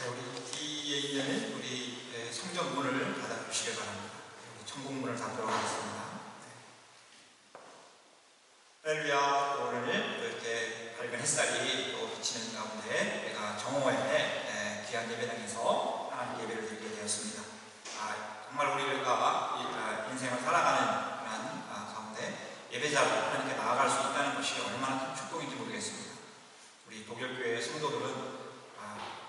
네, 우리 뒤에 있는 우리 네, 성전문을 닫아주시길 바랍니다. 천국문을 닫도록 하겠습니다. 네. 할렐루야, 또 오늘 또 이렇게 밝은 햇살이 또 비치는 가운데 우리가 정오에 네, 귀한 예배당에서 하나님 예배를 드리게 되었습니다. 아, 정말 우리가 이, 아, 인생을 살아가는 그런 아, 가운데 예배자로 하나님께 나아갈 수 있다는 것이 얼마나 큰 축복인지 모르겠습니다. 우리 독일교회 성도들은 아,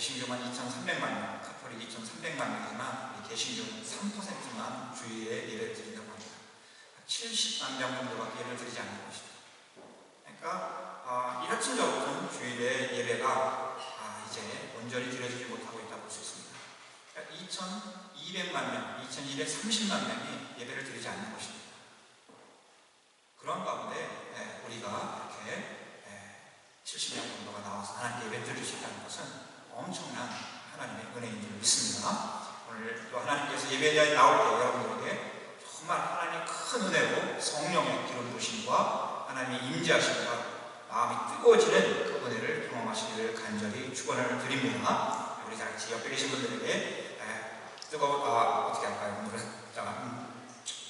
개신교만 2,300만 명, 카톨릭 2,300만 명이지만 개신교는 3%만 주일에 예배를 드린다고 합니다. 70만 명 정도밖에 예배를 드리지 않는 것이죠. 그러니까 아, 적은 주일에 예배가 아, 이제 온전히 드려지지 못하고 있다고 볼 수 있습니다. 그러니까 2,200만 명, 2,230만 명이 예배를 드리지 않는 것입니다. 그런 가운데 예, 우리가 이렇게 예, 70명 정도가 나와서 하나님께 예배 드릴 수 있다는 것은 엄청난 하나님의 은혜인 줄 믿습니다. 오늘 또 하나님께서 예배자에 나올 때 여러분들에게 정말 하나님의 큰 은혜로 성령의 기름 부심과 하나님의 임재하심과 마음이 뜨거워지는 그 은혜를 경험하시기를 간절히 축원을 드립니다. 우리 다 같이 옆에 계신 분들에게 에, 뜨거워 아, 어떻게 할까요? 음,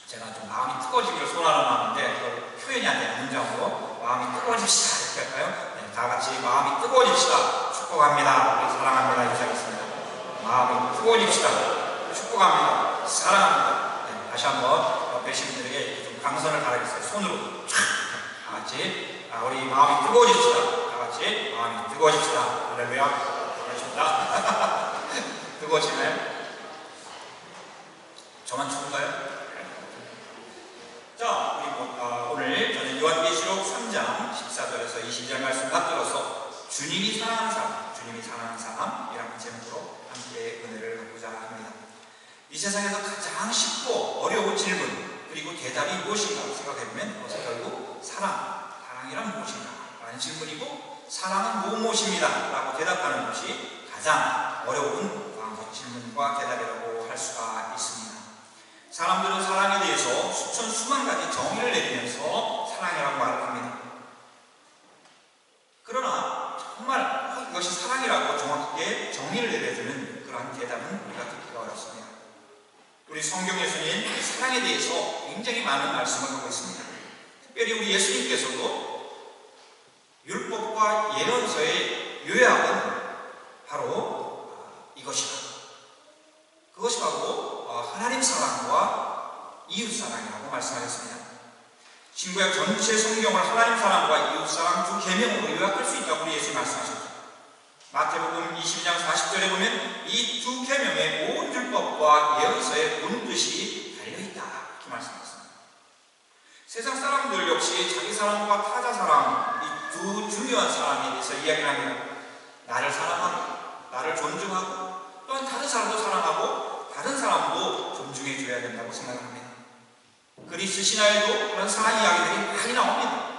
제가 좀 마음이 뜨거워지기를 소원하는 마음인데 표현이 안 되는 문장으로 마음이 뜨거워집시다 이렇게 할까요? 네, 다 같이 마음이 뜨거워집시다 축복합니다. 우리 사랑합니다 이렇게 하겠습니다. 마음이 뜨거워집시다 축복합니다. 사랑합니다. 네, 다시 한번 옆에 계신 분들에게 좀 강선을 바라겠어요. 손으로 촥! 다 같이 아, 우리 마음이 뜨거워집시다. 다 같이 마음이 뜨거워집시다. 할렐루야. 반갑습니다. 뜨거워지나요? 저만 추운가요? 자, 우리 뭐, 아, 오늘 저는 요한계시록 3장 14절에서 22절 말씀 받들어서 주님이 사랑하는 사람, 주님이 사랑하는 사람이라는 제목으로 함께 은혜를 갖고자 합니다. 이 세상에서 가장 쉽고 어려운 질문 그리고 대답이 무엇인가 생각해보면 그것은 결국 사랑, 사랑이란 무엇인가? 라는 질문이고 사랑은 무엇입니다. 라고 대답하는 것이 가장 어려운 질문과 대답이라고 할 수가 있습니다. 사람들은 사랑에 대해서 수천 수만 가지 정의를 내리면서 사랑이라고 말을 합니다. 그러나 정말 이것이 사랑이라고 정확하게 정의를 내려주는 그러한 대답은 우리가 듣기가 어렵습니다. 우리 성경에서는 사랑에 대해서 굉장히 많은 말씀을 하고 있습니다. 특별히 우리 예수님께서도 율법과 예언서의 요약은 바로 이것이다. 그것이 바로 하나님 사랑과 이웃 사랑이라고 말씀하셨습니다. 신구약 전체 성경을 하나님 사랑과 이웃 사랑 두 계명으로 요약할 수 있다고 우리 예수님 말씀하셨죠. 마태복음 22장 40절에 보면 이 두 계명의 온 율법과 예언서의 본 뜻이 달려 있다 이렇게 말씀하셨습니다. 세상 사람들 역시 자기 사랑과 타자 사랑 이 두 중요한 사랑에 대해서 이야기를 합니다. 나를 사랑하고 나를 존중하고 또한 다른 사람도 사랑하고 다른 사람도 존중해 줘야 된다고 생각합니다. 그리스 신화에도 그런 사랑 이야기들이 많이 나옵니다.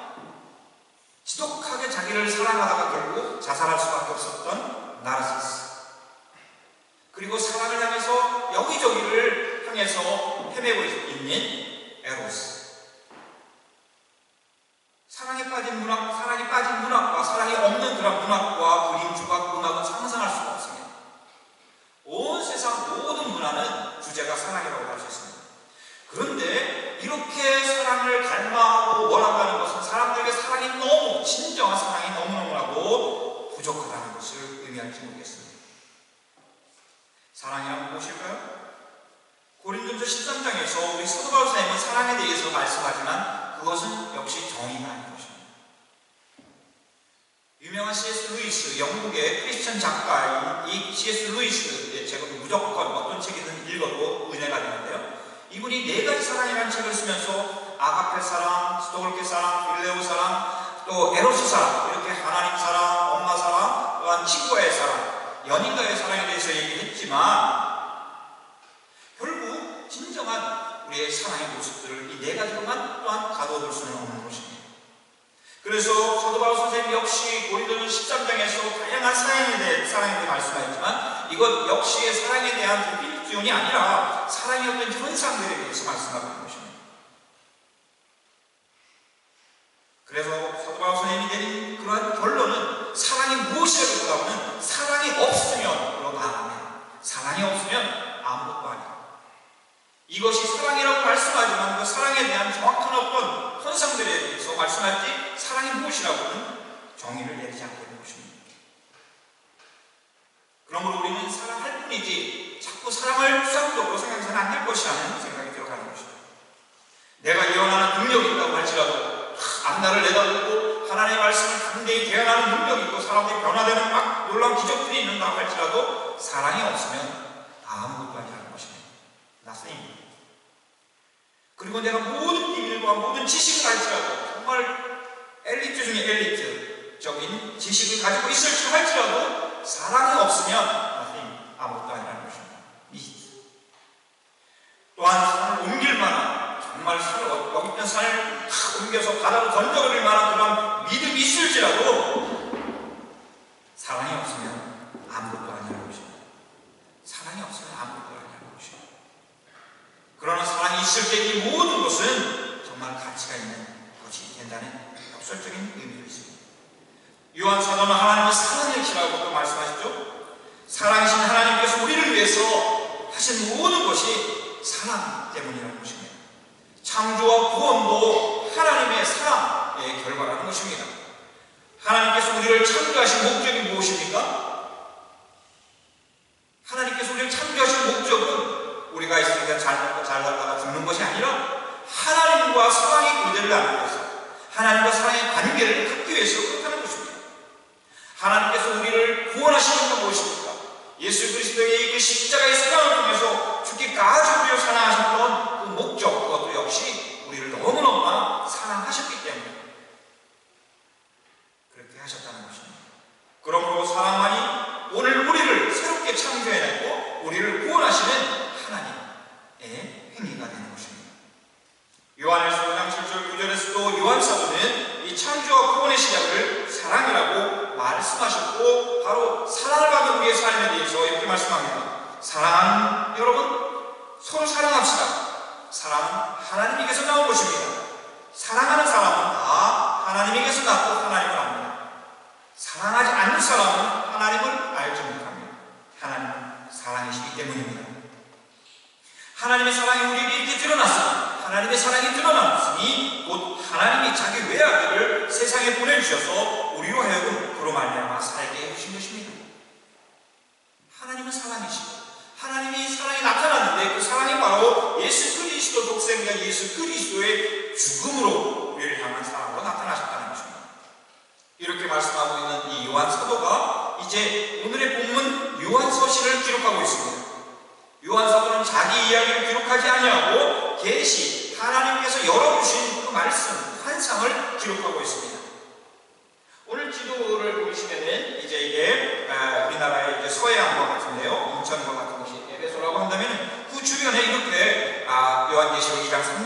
지독하게 자기를 사랑하다가 결국 자살할 수밖에 없었던 나르시스. 그리고 사랑을 향해서 여기저기를 향해서 헤매고 있는 에로스. 사랑에 빠진 문학, 사랑에 빠진 문학과 사랑이 없는 그런 문학과 그림, 조각, 음악은 상상할 수가 없습니다. 온 세상 모든 문화는 주제가 사랑이라고 할 수 있습니다. 그런데 이렇게 사랑을 갈망하고 원한다는 것은 사람들에게 사랑이 너무 진정한 사랑이 너무너무나도 부족하다는 것을 의미할지 모르겠습니다. 사랑이란 무엇일까요? 고린도서 13장에서 우리 사도 바울사님은 사랑에 대해서 말씀하지만 그것은 역시 아닌 것입니다. 유명한 C.S. 루이스, 영국의 크리스천 작가인 이 C.S. 루이스, 제가 무조건 어떤 책이든 읽어도 은혜가 되는데요. 이분이 네 가지 사랑이라는 책을 쓰면서 아가페 사랑, 스토글케 사랑, 빌레오 사랑, 또 에로스 사랑, 이렇게 하나님 사랑, 엄마 사랑, 또한 친구의 사랑, 연인과의 사랑에 대해서 얘기했지만 진정한 우리의 사랑의 모습들을 이 네 가지로만 또한 가둬둘 수는 없는 것입니다. 그래서 사도 바울 선생님 역시 고린도전 13장에서 다양한 사랑에 대해 사랑에 대해 말씀하였지만 이것 역시 사랑에 대한 필지온이 아니라 사랑의 어떤 현상들에 대해서 말씀하고 있는 것입니다. 그래서 사도 바울 선생님이 내린 그러한 결론은 사랑이 무엇이라기보다는 사랑이 없으면 이 것이 사랑이라고 말씀하지만 그 사랑에 대한 정확한 어떤 현상들에 대해서 말씀할 때 사랑이 무엇이라고는 정의를 내리지 않고 있는 것입니다. 그러므로 우리는 사랑할 뿐이지 자꾸 사랑을 수학적으로 생각해서는 안 될 것이라는 생각이 들어가는 것입니다. 내가 예언하는 능력이 있다고 할지라도 앞날을 내다보고 하나님의 말씀을 담대히 대응하는 능력이 있고 사람들이 변화되는 막 놀라운 기적들이 있는다고 할지라도 사랑이 없으면 아무것도 아니라는 것입니다. 나선입니다. 그리고 내가 모든 비밀과 모든 지식을 할지라도 정말 엘리트 중에 엘리트적인 지식을 가지고 있을지 할지라도 사랑이 없으면 나선입니다. 아무것도 아니라는 것입니다. 미지. 또한 산을 옮길 만한 정말 산을 여기 있는 산을 탁 옮겨서 바다로 던져버릴 만한 그런 믿음이 있을지라도 사랑이 없으면 아무것도 아니라는 것입니다. 사랑이 없으면 아무것도. 그러나 사랑이 있을 때 이 모든 것은 정말 가치가 있는 것이 된다는 역설적인 의미가 있습니다. 요한 사도는 하나님의 사랑이시라고 또 말씀하시죠. 사랑이신 하나님께서 우리를 위해서 하신 모든 것이 사랑 때문이라는 것입니다. 창조와 구원도 하나님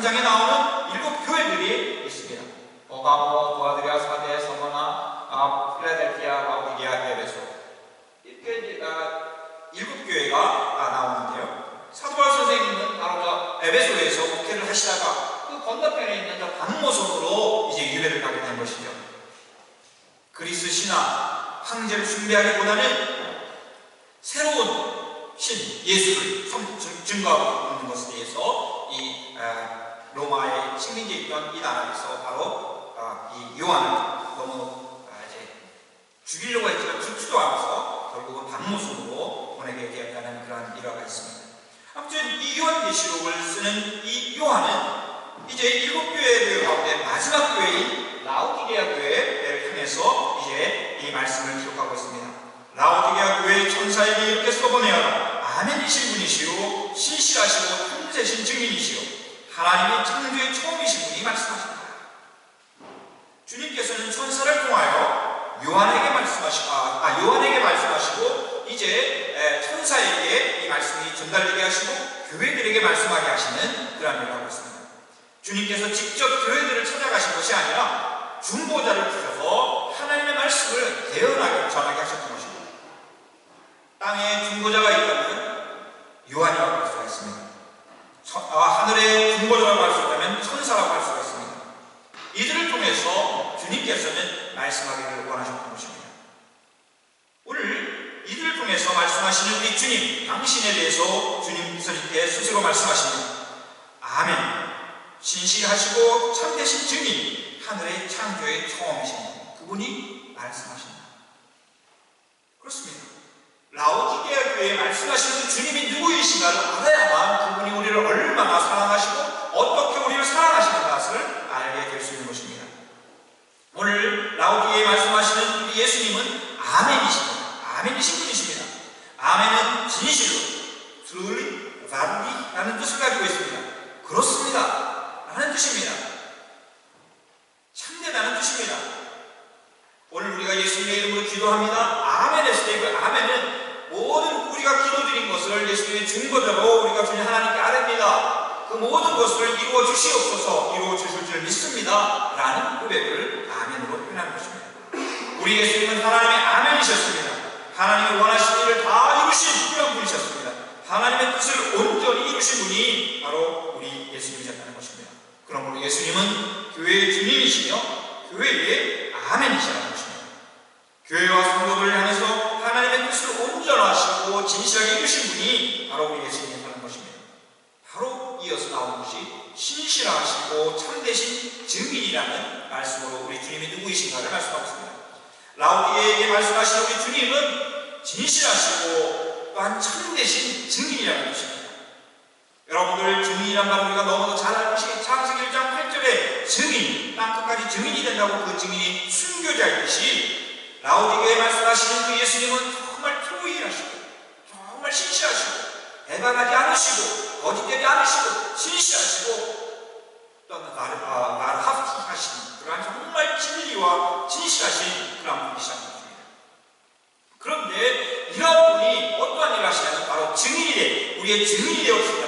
2장 3장에 나오는 일곱 교회들이 있습니다. 버가모, 도아드리아, 사대, 서머나, 아, 필라델피아, 라오디게아, 에베소 이렇게 아, 일곱 교회가 아, 나오는데요. 사도바 선생님은 바로 저 에베소에서 목회를 하시다가 그 건너편에 있는 저 반모성으로 이제 유배를 가게 된 것이죠. 그리스 신화 황제를 숭배하기보다는 새로운 신 예수를 증거하고 있는 것에 대해서 이 아, 로마의 식민지에 있던 이 나라에서 바로 아, 이 요한을 너무 아, 이제 죽이려고 했지만 죽지도 않아서 결국은 반모성으로 보내게 되었다는 그러한 일화가 있습니다. 아무튼 이 요한계시록을 쓰는 이 요한은 이제 일곱 교회 가운데 마지막 교회인 라오디게아 교회를 향해서 이제 이 말씀을 기록하고 있습니다. 라오디게아 교회의 천사에게 이렇게 써보내어라. 아멘이신 분이시요 신실하시고 탐세신 증인이시요 하나님이 창조의 처음이신 분이 말씀하십니다. 주님께서는 천사를 통하여 요한에게 말씀하시고 아, 아, 요한에게 말씀하시고 이제 에, 천사에게 이 말씀이 전달되게 하시고 교회들에게 말씀하게 하시는 그러한 일을 하고 있습니다. 주님께서 직접 교회들을 찾아가신 것이 아니라 중보자를 주셔서 하나님의 말씀을 대언하게 전하게 하셨던 것입니다. 땅에 중보자가 있다면 요한이라고 할 수가 있습니다. 천- 아, 하늘에 중보자라고 할 수 있다면 천사라고 할 수가 있습니다. 이들을 통해서 주님께서는 말씀하기를 원하셨던 것입니다. 오늘 이들을 통해서 말씀하시는 우리 주님, 당신에 대해서 주님 스님께 스스로 말씀하십니다. 아멘. 신실하시고 참되신 증인, 하늘의 창조의 처음이신 분, 그분이 말씀하신다. 그렇습니다. 라오디게아 교회에 말씀하시는 그 주님이 누구이신가를 알아야만 그분이 우리를 얼마나 사랑하시고 어떻게 우리를 사랑하시는 것을 알게 될 수 있는 것입니다. 오늘 라오디게에 말씀하시는 우리 예수님은 아멘이십니다. 아멘이신 분이십니다. 아멘은 진실로, truly, validly 라는 뜻을 가지고 있습니다. 그렇습니다. 라는 뜻입니다. 참되다는 뜻입니다. 오늘 우리가 예수님의 이름으로 기도합니다. 아멘 했을 때 그 아멘은 모든 우리가 기도드린 것을 예수님의 중보자로 우리가 주님 하나님께 아뢰니다. 그 모든 것을 이루어 주시옵소서 이루어 주실 줄 믿습니다. 라는 고백을 아멘으로 표현하는 것입니다. 우리 예수님은 하나님의 아멘이셨습니다. 하나님이 원하신 일을 다 이루신 그런 분이셨습니다. 하나님의 뜻을 온전히 이루신 분이 바로 우리 예수님이셨다는 것입니다. 그러므로 예수님은 교회의 주님이시며 교회의 아멘이시라는 것입니다. 교회와 성도를 향해서 하나님의 뜻을 온전하시고 진실하게 이루신 분이 바로 예수님이라는 것입니다. 바로 이어서 나온 것이 신실하시고 참되신 증인이라는 말씀으로 우리 주님이 누구이신가를 말씀하고 있습니다. 라우디에게 말씀하신 우리 주님은 진실하시고 또한 참되신 증인이라는 것입니다. 여러분들 증인이란 말 우리가 너무도 잘 알고 계신 창세기 1장 8절에 증인, 땅끝까지 증인이 된다고 그 증인이 순교자이듯이 라우디게에 말씀하시는 그 예수님은 정말 트로이하시고 정말 신실하시고 배반하지 않으시고 거짓되지 않으시고 신실하시고 또는 나를, 아, 나를 합하신 그러한 정말 진리와 진실하신 그런 것입니다. 그런데 이런 분이 어떠한 일을 하시냐면 바로 증인이 돼 우리의 증인이 것입니다.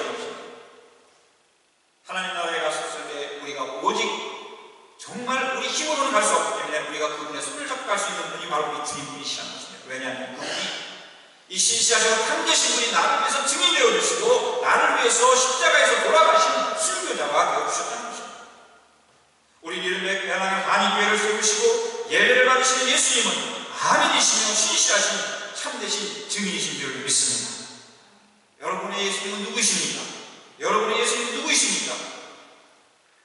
하나님 나라에 갔을 때 우리가 오직 정말 우리 힘으로는 갈 수 없기 때문에 우리가 그분의 손을 잡고 갈 수 있는 분이 바로 우리 주님분이시라는 것입니다. 왜냐하면 그분이 이 신실하시고 참되신 분이 나를 위해서 증인되어 주시고 나를 위해서 십자가에서 돌아가신 순교자가 되어주셨다는 것입니다. 우리 이름의 대단한 한인교회를 세우시고 예배를 받으시는 예수님은 아멘이시며 신실하신 참되신 증인이신 줄 믿습니다. 여러분의 예수님은 누구이십니까? 여러분의 예수님은 누구이십니까?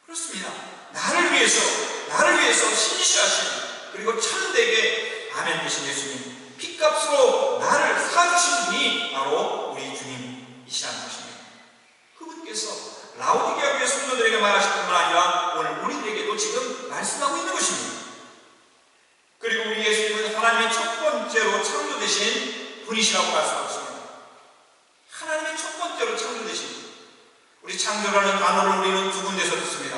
그렇습니다. 나를 위해서, 나를 위해서 신실하신 그리고 참되게 아멘 되신 예수님. 핏값으로 나를 사주신 분이 바로 우리 주님이시라는 것입니다. 그분께서 라우디게아 교회 성도들에게 말하실 뿐만 아니라 오늘 우리들에게도 지금 말씀하고 있는 것입니다. 그리고 우리 예수님은 하나님의 첫 번째로 창조되신 분이시라고 말씀하고 있습니다. 하나님의 첫 번째로 창조되신 분. 우리 창조라는 단어를 우리는 두 군데서 듣습니다.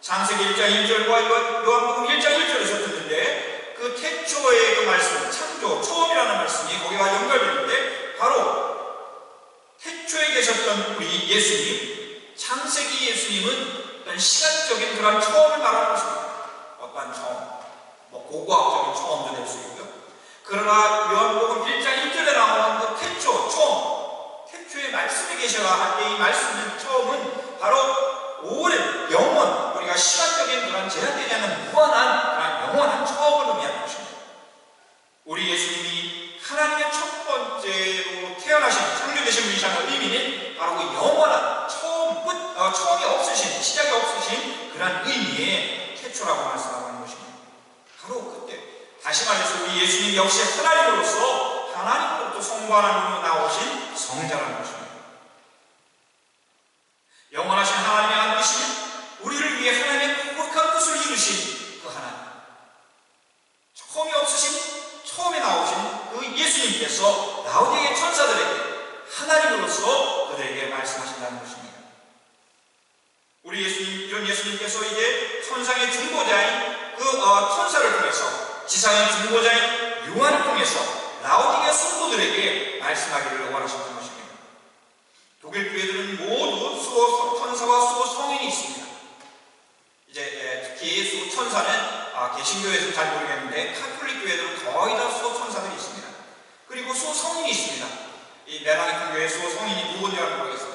창세기 1장 1절과 요한복음 1장 1절에서 듣는데 그 태초의 그 말씀, 창조, 처음이라는 말씀이 거기와 연결되는데 바로 태초에 계셨던 우리 예수님, 창세기 예수님은 어떤 시간적인 그런 처음을 말하는 것입니다. 어떠한 처음, 뭐 고고학적인 처음도 될 수 있고요. 그러나 요한복음 1장 1절에 나오는 그 태초, 처음, 태초에 말씀이 계셔야 할때 이 말씀은 처음은 바로 오랜 영원, 우리가 시간적인 그런 제한되지 않는 무한한 그런 영원한 처음을 의미하는 것입니다. 우리 예수님이 하나님의 첫 번째로 태어나신 창조되신 분이시라는 의미는 바로 그 영원한 처음 끝, 어, 처음이 없으신 시작이 없으신 그런 의미의 태초라고 말씀하고 있는 것입니다. 바로 그때 다시 말해서 우리 예수님 역시 하나님으로서 하나님으로부터 성부 하나님으로 나오신 성자라는 것입니다. 영원하신 하나님의 아들이시면 우리를 위해 하나님의 거룩한 뜻을 이루신 그 하나님. 처음이 없으신 처음에 나오신 그 예수님께서 라우디의 천사들에게 하나님으로서 그들에게 말씀하신다는 것입니다. 우리 예수님, 이런 예수님께서 이제 천상의 중보자인 그 어, 천사를 통해서 지상의 중보자인 요한을 통해서 라우디의 성도들에게 말씀하기를 원하셨던 것입니다. 독일 교회들은 모두 수호 천사와 수호 성인이 있습니다. 이제 에, 특히 수호 천사는 아, 개신교에서 잘 모르겠는데 카톨릭 교회들은 거의 다 수호 천사들이 있습니다. 그리고 수호 성인이 있습니다. 이 메라니큰 교회 수호 성인이 누군지 모르겠습니다.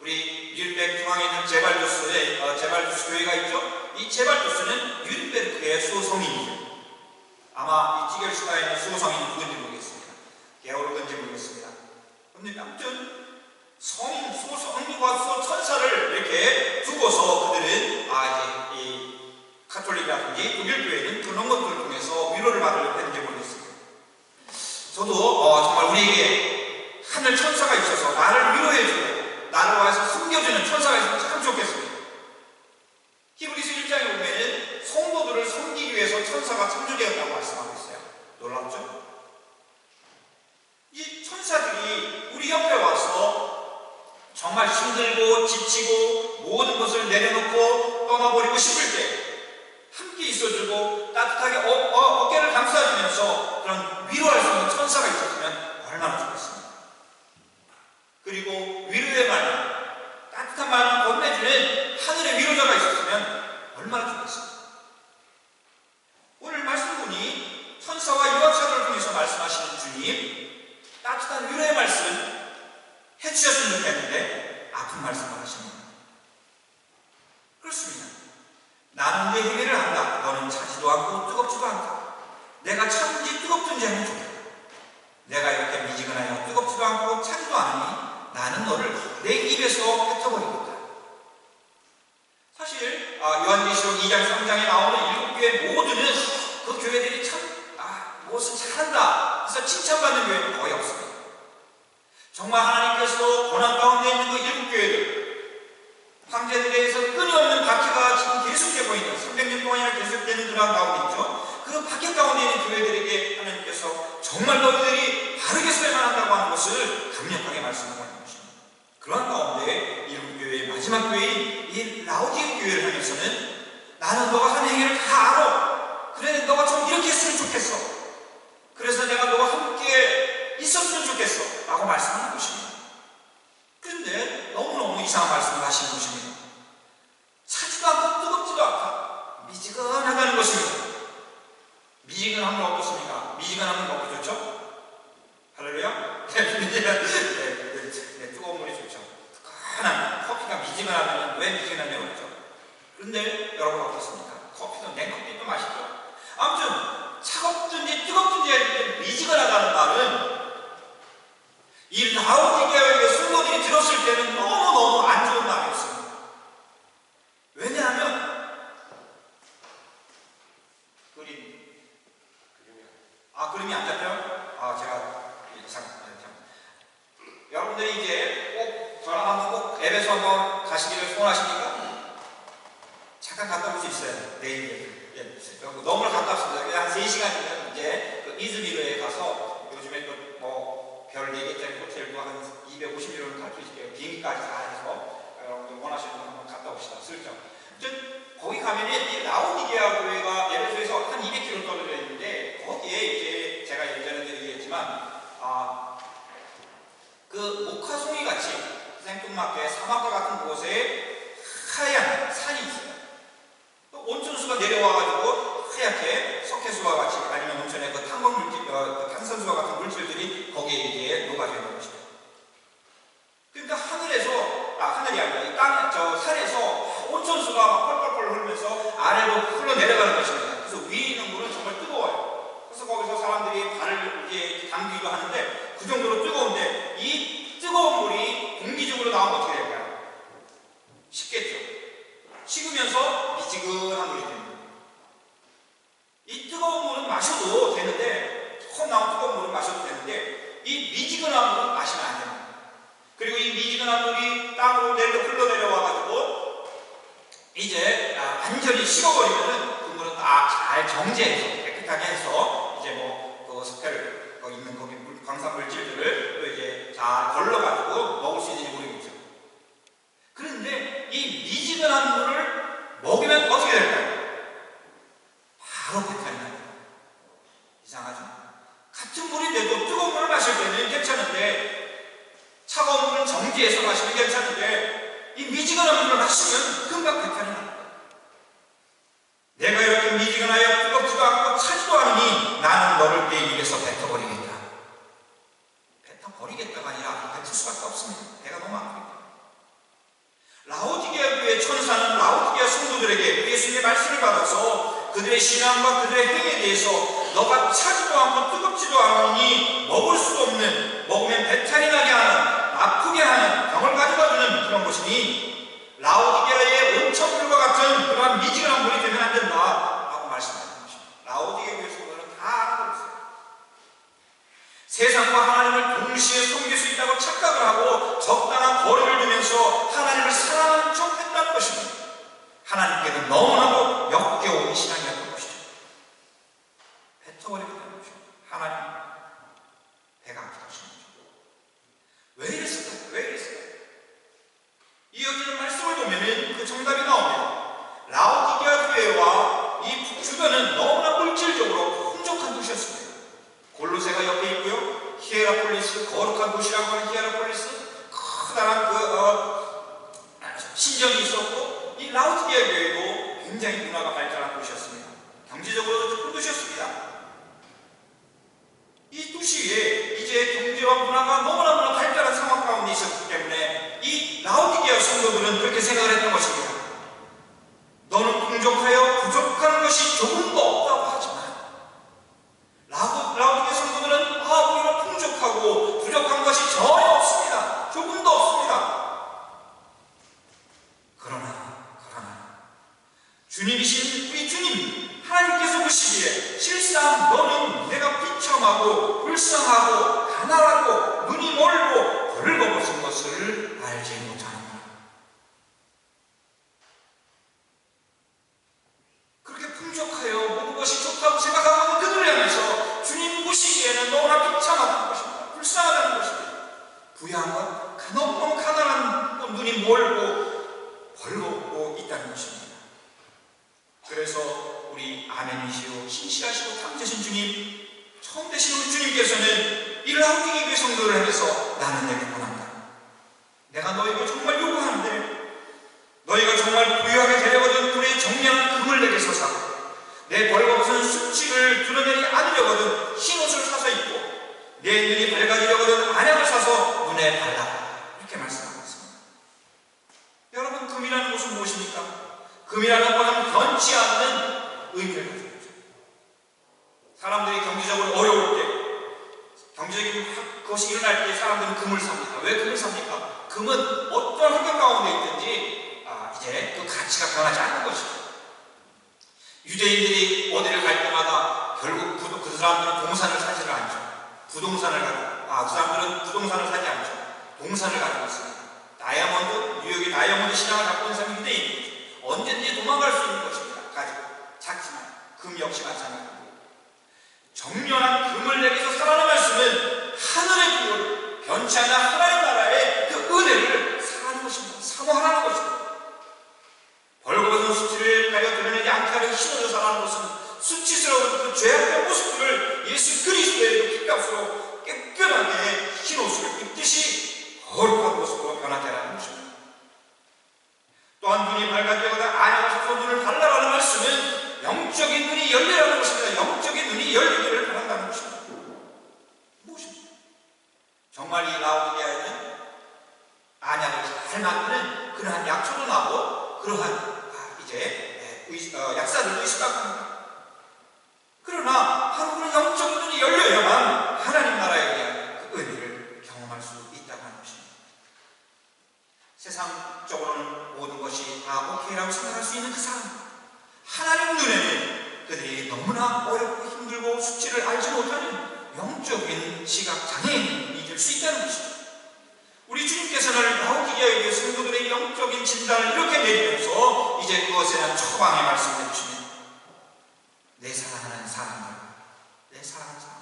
우리 율백 중앙에 있는 제발두스의 어, 제발두스 교회가 있죠. 이 제발두스는 율베르크의 수호 성인이죠. 아마 이 찌겔슈타인의 수호 성인이 누군지 모르겠습니다. 게오르건지 모르겠습니다. 근데 아무튼 성, 수, 성부와 수, 천사를 이렇게 두고서 그들은 아, 이제 이 카톨릭이라든지 독일 교회는 그런 것들을 통해서 위로를 받으려고 했는지 모르겠습니다. 저도 어, 정말 우리에게 하늘 천사가 있어서 나를 위로해주고 나를 와서 숨겨주는 천사가 있으면 참 좋겠습니다. 히브리서 1장에 보면은 성도들을 섬기기 위해서 천사가 창조되었다고 말씀하고 있어요. 놀랍죠? 이 천사들이 우리 옆에 와서 정말 힘들고 지치고 모든 것을 내려놓고 떠나버리고 싶을 때 함께 있어주고 따뜻하게 어, 어, 어깨를 감싸주면서 그런 위로할 수 있는 천사가 있었으면 얼마나 좋겠습니까? 그리고 위로의 말, 따뜻한 말을 건네주는 하늘의 위로자가 있었으면 얼마나 좋겠습니까? 오늘 말씀 보니 천사와 유학자들을 통해서 말씀하시는 주님 따뜻한 위로의 말씀 해주셨으면 좋겠는데 아픈 말씀을 하십니다. 그렇습니다. 나는 내 행위를 한다. 너는 차지도 않고 뜨겁지도 않다. 내가 차든지 뜨겁든지 하면 좋겠다. 내가 이렇게 미지근하여 뜨겁지도 않고 차지도 않으니 나는 너를 내 입에서 뱉어버리겠다. 사실 아, 요한계시록 2장 3장에 나오는 일곱 교회 모두는 그 교회들이 참 아, 무엇을 잘한다. 그래서 칭찬받는 교회는 거의 없습니다. 정말 하나님께서 고난 가운데 있는 그 일곱 교회들 황제들에 의해서 끊임없는 박해가 지금 계속되고 있는 300년 동안이나 계속되는 그런 가운데 있죠. 그 박해 가운데 있는 교회들에게 하나님께서 정말 너희들이 바르게 살아야 한다고 하는 것을 강력하게 말씀하고 있는 것입니다. 그러한 가운데 일곱 교회의 마지막 교회인 이 라우디의 교회를 향해서는 나는 너가 하는 행위를 다 알아. 그래 너가 좀 이렇게 했으면 좋겠어. 그래서 내가 너와 함께 있었으면 좋겠어. 라고 말씀하는 것입니다. 그런데 너무너무 이상한 말씀을 하시는 것입니다. 차지도 않고 뜨겁지도 않다. 미지근하다는 것입니다. 미지근하면 어떻습니까? 미지근하면 먹기 좋죠? 할렐루야? 네, 뜨거운 물이 좋죠. 뜨끈한 커피가 미지근하면 왜 미지근하냐고 그러죠? 그런데 여러분 어떻습니까? 커피도 냉커피도 맛있죠? 아무튼 차갑든지 뜨겁든지 미지근하다는 말은 이 라우디게아의 성도들이 들었을 때는 너무너무 안 좋은 말이었습니다. 왜냐하면 그림 아 그림이 안 잡혀요? 아 제가 이상 참 여러분들이 이제 꼭 저랑 한번 꼭 앱에서 한번 가시기를 소원하십니까? 잠깐 갔다 올 수 있어요 내일 예. 너무나 가깝습니다 그냥 한 3시간이면 이제 그 이즈미르에 가서 요즘에 또뭐 별 4개짜리 호텔도 한 250유로는 탈수 있게요. 비행기까지 다 해서 여러분들 원하시는 분 한번 갔다 옵시다. 슬쩍. 아무튼 거기 가면은 이 라우디게아 교회가 예배소에서 한 200km 떨어져 있는데 거기에 이제 제가 예전에도 얘기했지만 아, 그 목화송이 같이 생뚱맞게 사막과 같은 곳에 하얀 산이 있어요. 또 온천수가 내려와가지고 하얗게 석회수와 같이 아니면 온천에 그 탄광 물질, 어, 그 탄산수와 같은 물질들이 거기에 이제 녹아져 있는 것이죠. 그러니까 하늘에서, 아, 하늘이 아니라 이 땅, 저 산에서 온천수가 막 펄펄펄 흐르면서 아래로 흘러내려가는 것입니다. 그래서 위에 있는 물은 정말 뜨거워요. 그래서 거기서 사람들이 발을 이제 담기도 하는데 그 정도로 뜨거운데 이 뜨거운 물이 공기적으로 나오면 어떻게 될까요? 식겠죠. 식으면서 미지근한 물이 됩니다. 이 뜨거운 물은 마셔도 되는데 처음 나온 뜨거운 물은 마셔도 되는데 이 미지근한 물은 마시면 안 됩니다. 그리고 이 미지근한 물이 땅으로 내려 흘러내려와 가지고 이제 아, 완전히 식어버리면은 그 물은 딱 잘 정제해서 이제 뭐그 석회를 거기 있는 거기 물, 광산 물질들을 또 이제 잘 걸러가지고 먹을 수 있는지 모르겠죠. 그런데 이 미지근한 물을 먹으면 어떻게 될까요? 바로 배탈이 납니다. 이상하죠? 같은 물인데도 뜨거운 물을 마실 때는 괜찮은데 차가운 물은 정지해서 마시면 괜찮은데 이 미지근한 물을 마시면 금방 배탈이 납니다. 내가 이렇게 미지근하여 뜨겁지도 않고 차지도 않으니 나는 너를 내 입에서 뱉어버리겠다. 뱉어버리겠다가 아니라 뱉을 수밖에 없습니다. 내가 너무 아프니까. 라오디게아 교회 천사는 라오디게아 성도들에게 예수님의 말씀을 받아서 그들의 신앙과 그들의 행위에 대해서 너가 차지도 않고 뜨겁지도 않으니 먹을 수도 없는 먹으면 배탈이 나게 하는 아프게 하는 병을 가져다주는 그런 것이니 라오디게아의 온천물과 같은 그러한 미지근한 물이 되면 안 된다라고 말씀하는 것입니다. 라오디게아 교회 성도는 다 알고 있어요. 세상과 하나님을 동시에 섬길 수 있다고 착각을 하고 적당한 거리를 두면서 하나님을 사랑하는 척 했다는 것입니다. 하나님께는 너무나도 역겨운 신앙이었던 것이죠. 뱉어버리게 되는 것이죠. 하나님, 배가 아프다신 거죠. 왜 이랬을까요? 왜 이랬을까요? 이어지는 말씀을 보면은 그 정답이 나옵니다. 라오디게아 교회와 이 주변은 너무나 물질적으로 풍족한 도시였습니다. 골로새가 옆에 있고요. 히에라폴리스, 거룩한 도시라고 하는 히에라폴리스, 커다란 그, 어, 신전이 있었고, 이 라우디게아 교회도 굉장히 문화가 발달한 도시였습니다. 경제적으로도 좋은 도시였습니다. 이 도시에 이제 경제와 문화가 너무나무나 발달한 상황 가운데 있었기 때문에 이 라우디게아 성도들은 그렇게 생각을 했던 것입니다. 너는 풍족하여 부족한 것이 조금도 없다고 하지만 라우, 라우디게 성도들은 아 우리는 풍족하고 부족한 것이 전혀 없습니다. 조금도 없습니다. 그러나 그러나 주님이신 우리 주님 하나님께서 보시기에 실상 너는 내가 비참하고 불쌍하고 가난하고 눈이 멀고 벌거벗은 것을 알지 못하는구나. 그렇게 풍족하여 모든 것이 좋다고 생각하고 그들을 향해서 주님 보시기에는 너무나 비참하다는 것입니다. 불쌍하다는 것입니다. 부유한 것, 가난고 가난한 것, 눈이 멀고 벌겁고 있다는 것입니다. 그래서 우리 아멘이시오 탐되신 주님 처음 되신 우리 주님께서는 이 라우디게 교회 성도를 향해서 나는 내게 원한다. 내가 너에게 정말 요구하는데 너희가 정말 부유하게 되려거든 우리의 정량한 금을 내게 서사 내 벌거벗은 수치를 드러내지 않으려거든 흰옷을 사서 입고 내 눈이 밝아지려거든 안약을 사서 눈에 발라 이렇게 말씀하고 있습니다. 여러분 금이라는 것은 무엇입니까? 금이라는 것은 변치 않는 있죠. 사람들이 경제적으로 어려울 때 경제적인 것이 일어날 때 사람들은 금을 삽니다. 왜 금을 삽니까? 금은 어떤 환경 가운데 있든지 아, 이제 그 가치가 변하지 않는 것이죠. 유대인들이 어디를 갈 때마다 결국 그, 그 사람들은 동산을 사지를 않죠. 부동산을 가지고, 아, 그 사람들은 부동산을 사지 않죠. 동산을 가지고 있습니다. 다이아몬드, 뉴욕의 다이아몬드 시장을 갖고 있는 사람이 유대인이죠. 언제든지 도망갈 수 있는 것입니다. 가지고. 작지만, 금 역시 마찬가지입니다. 정연한 금을 내게서 살아는 말씀은 하늘의 비율, 변치 않는 하나님 나라의 그 은혜를 사랑하는 것입니다. 사모하라는 것입니다. 벌거벗은 수치를 가려 않게 하려 신어져 살아가는 것은 수치스러운 그 죄악된 모습들을 예수 그리스도의 그 피값으로 깨끗하게 흰 옷을 입듯이 거룩한 모습으로 변하게 하라는 것입니다. 또한 눈이 안약을 사서 눈을 발라라는 말씀은 영적인 눈이 열리라는 것입니다. 영적인 눈이 열리기를 바란다는 것입니다. 무엇입니까? 정말 이 라우디게아에는 안약을 잘 만드는 그러한 약초도 나고 그러한 아, 이제 의, 어, 약사들도 있었다고 합니다. 그러나 한국은 영적인 눈이 열려야만 하나님 나라에 대한 그 은혜를 경험할 수 있다고 하는 것입니다. 세상적으로는 모든 것이 다 오케이라고 생각할 수 있는 그 사람 하나님 눈에는 그들이 너무나 어렵고 힘들고 수치를 알지 못하는 영적인 시각 장애인이 될 수 있다는 것이죠. 우리 주님께서는 라오디게아에게 성도들의 영적인 진단을 이렇게 내리면서 이제 그것에 대한 처방의 말씀을 해주시면 내 사랑하는 사람들, 내 사랑하는 사람,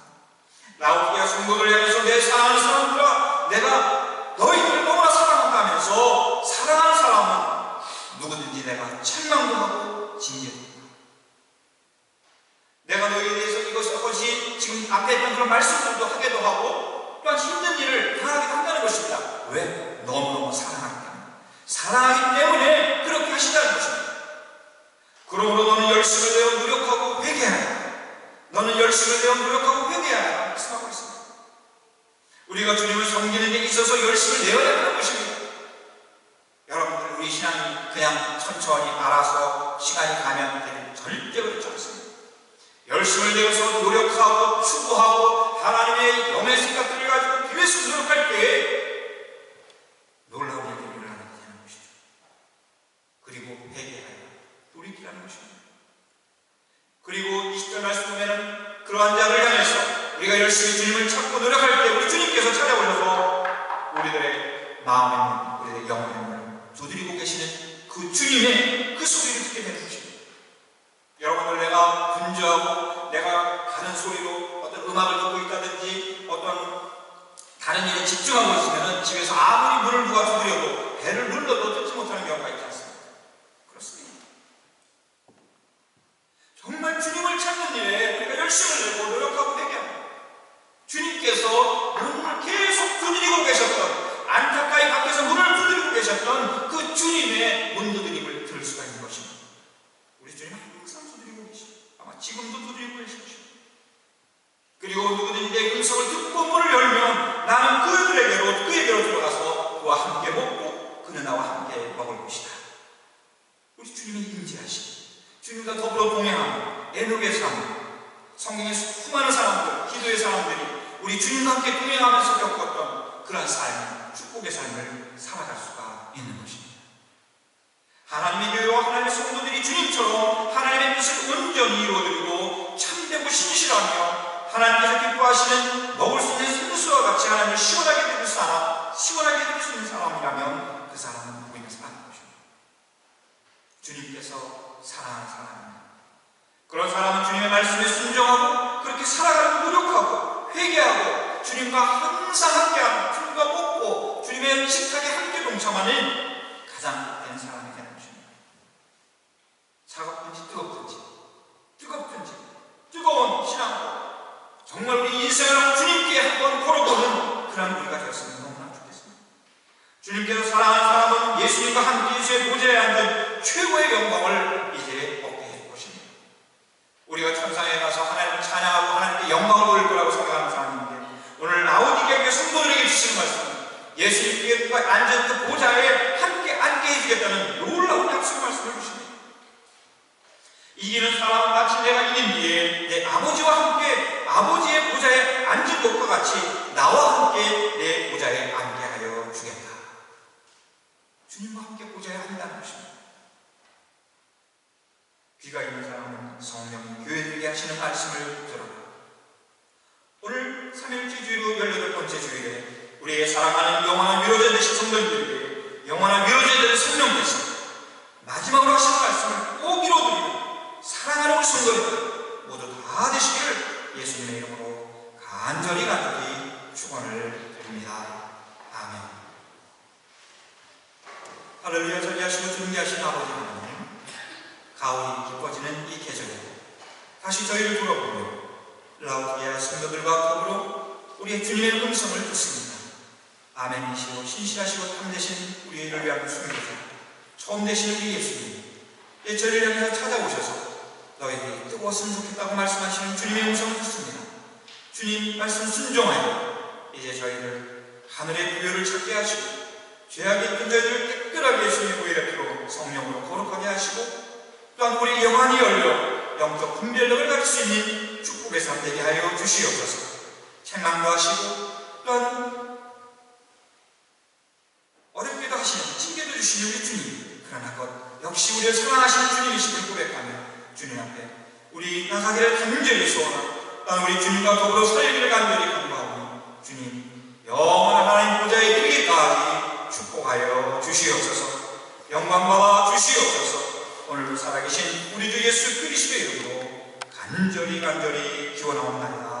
라오디게아 성도들 향해서 내 사랑하는 사람들아, 내가 너희들을 너무나 사랑한다면서 사랑하는 사람은 누구든지 내가 책망도 하고 징계도. 내가 너희에 대해서 이것이 것이 지금 앞에 있던 그런 말씀들도 하게도 하고 또한 힘든 일을 당하기도 한다는 것입니다. 왜? 너무너무 사랑하기 때문에. 사랑하기 때문에 그렇게 하신다는 것입니다. 그러므로 너는 열심을 내어 노력하고 회개하라. 너는 열심을 내어 노력하고 회개하라. 말씀하고 있습니다. 우리가 주님을 섬기는 데 있어서 열심을 내어야 하는 것입니다. 여러분들 우리 신앙이 그냥 천천히 알아서 시간이 가면 되는 절대 그렇지 않습니다. 열심을 내어서 노력하고 추구하고 하나님의 영의 생각들을 가지고 계속 노력할 때 놀라운 일들이 일어나는 것이죠. 그리고 회개하여 돌이키라는 것입니다. 그리고 이0절 말씀 보면은 그러한 자를 향해서 우리가 열심히 주님을 찾고 노력할 때 우리 주님께서 찾아오셔서 우리들의 마음에 우리들의 영혼을 두드리고 계시는 그 주님의 그 소리를 듣게 되는 것입니다. 여러분을 내가 분주하고 내가 다른 소리로 어떤 음악을 듣고 있다든지 어떤 다른 일에 집중하고 있으면 집에서 아무리 문을 누가 두드려도 배를 눌러도 듣지 못하는 경우가? 그렇습니다. 정말 주님을 찾는 일에 우리가 열심을 내고 노력하고 회개합니다. 주님께서 문을 계속 두드리고 계셨던 안타까이 밖에서 문을 두드리고 계셨던 그 주님의 문 두드림을 들을 수가 있는 것입니다. 우리 주님 항상 두드리고 계십니다. 아마 지금도 두드리고 계실 것입니다. 그리고 누구든지 내 음성을 듣고 문을 열면 나는 그들에게로 그에게로 들어가서 그와 함께 먹고 그는 나와 함께 먹을 것이다. 우리 주님이 인지하시고 주님과 더불어 동행하는 애녹의 삶, 성경의 수많은 사람들, 기도의 사람들이 우리 주님과 함께 동행하면서 겪었던 그러한 삶, 축복의 삶을 살아갈 수가 있는 것입니다. 하나님의 교회와 하나님의 성도들이 주님처럼 하나님의 뜻을 온전히 이루어드리고 참되고 신실하며 하나님께서 기뻐하시는 먹을 수 있는 생수와 같이 하나님을 시원하게 드릴 사람, 시원하게 드릴 수 있는 사람이라면 그 사람은 누구인가 사는 것입니다. 주님께서 사랑하는 사람입니다. 그런 사람은 주님의 말씀에 순종하고 그렇게 살아가는 노력하고 회개하고 주님과 항상 함께하는 주님과 먹고 주님의 식탁에 함께 동참하는 가장 된 사람이 되는 것입니다. 차갑든지 뜨겁든지 뜨겁든지 뜨거운 신앙으로 정말 우리 인생을 주님께 한번 걸어보는 그런 우리가 되었으면 너무나 좋겠습니다. 주님께서 사랑하는 사람은 예수님과 함께 예수의 보좌에 앉은 최고의 영광을 이제 얻게 해 것입니다. 우리가 천상에 가서 하나님을 찬양하고 하나님께 영광을 돌릴 거라고 생각하는 사람인데 오늘 라오디게교회 성도들에게 주시는 말씀은 예수님께 앉은 그 보좌에 함께 앉게 해주겠다는 놀라운 약속 말씀을 주십니다. 이기는 사람은 마치 내가 이긴 뒤에 내 아버지와 함께 아버지의 보좌에 앉은 것과 같이 나와 함께 내 보좌에 앉게 하여 주겠다. 주님과 함께 보좌에 앉는다는 것입니다. 귀가 있는 사람은 성령 교회들에게 하시는 말씀을 들어라. 오늘 3일째 주일로 18번째 주일에 우리의 사랑하는 영원한 위로자 되신 성도님들에게 영원한 위로자 되는 성령 되신 마지막으로 하시는 말씀을 꼭 이뤄드리는 사랑하는 우리 성도님들 모두 다 되시기를 예수님의 이름으로 간절히 간절히 축원을 드립니다. 아멘. 할렐루야 전리하시고 존귀하신 아버지 하나님 가을이 깊어지는 이 계절에 다시 저희를 돌아보며 라우디아 성도들과 더불어 우리의 주님의 음성을 듣습니다. 아멘이시오 신실하시고 참되신 우리를 위한 수명자 되신 우리 예수님 예, 저희를 향해서 찾아오셔서 너희들이 뜨거웠으면 좋겠다고 말씀하시는 주님의 음성을 듣습니다. 주님 말씀 순종하여 이제 저희를 하늘의 부여를 찾게 하시고 죄악의 끈 저희들을 깨끗하게 예수님의 보혈의 피로 성령으로 거룩하게 하시고 또한 우리 영안이 열려 영적 분별력을 가질 수 있는 축복의 삶 되게 하여 주시옵소서. 책망도 하시고 또한 어렵게도 하시는 징계도 주시는 우리 주님 그러나 것. 역시 우리를 사랑하시는 주님이심을 고백하며 주님 앞에 우리 나가기를 간절히 소원하고 우리 주님과 더불어 살기를 간절히 간구하고 주님 영원한 하나님 보좌에 이르기까지 축복하여 주시옵소서. 영광받아 주시옵소서. 오늘도 살아계신 우리 주 예수 그리스도의 이름으로 간절히 간절히 기원하옵나이다.